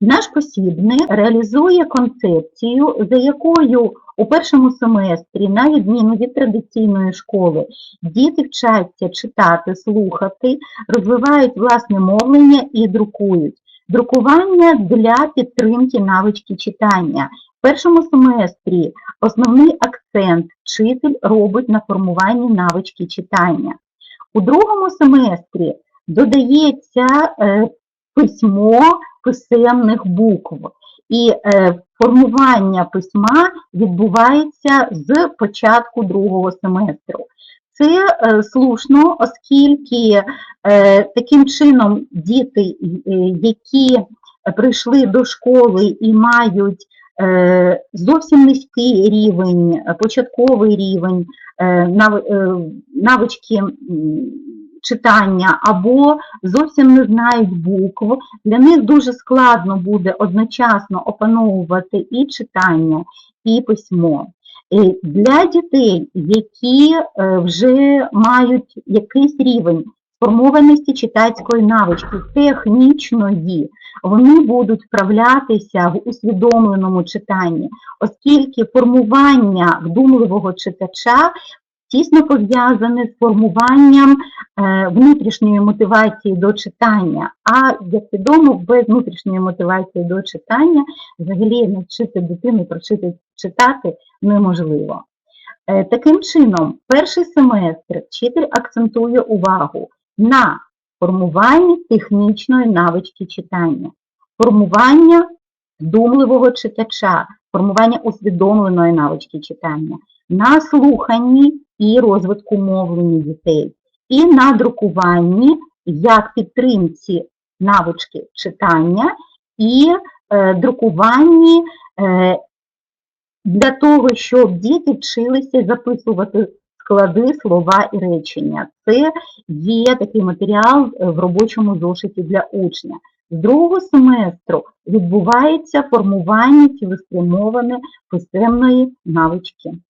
Наш посібник реалізує концепцію, за якою у першому семестрі, на відміну від традиційної школи, діти вчаться читати, слухати, розвивають власне мовлення і друкують. Друкування для підтримки навички читання. В першому семестрі основний акцент вчитель робить на формуванні навички читання. У другому семестрі додається е, письмо писемних букв. І е, формування письма відбувається з початку другого семестру. Це е, слушно, оскільки е, таким чином діти, е, які прийшли до школи і мають е, зовсім низький рівень, початковий рівень е, е, навички читання або зовсім не знають букв, для них дуже складно буде одночасно опановувати і читання, і письмо. Для дітей, які е, вже мають якийсь рівень сформованості читацької навички, технічної, вони будуть вправлятися в усвідомленому читанні, оскільки формування вдумливого читача тісно пов'язане з формуванням е, внутрішньої мотивації до читання. А як відомо, без внутрішньої мотивації до читання взагалі навчити дитину прочити читати неможливо. Е, Таким чином, перший семестр вчитель акцентує увагу на формуванні технічної навички читання, формування вдумливого читача, формування усвідомленої навички читання, на слуханні і розвитку мовлення дітей, і на друкуванні як підтримці навички читання і е, друкуванні е, для того, щоб діти вчилися записувати склади, слова і речення. Це є такий матеріал в робочому зошиті для учня. З другого семестру відбувається формування цілеспрямованої писемної навички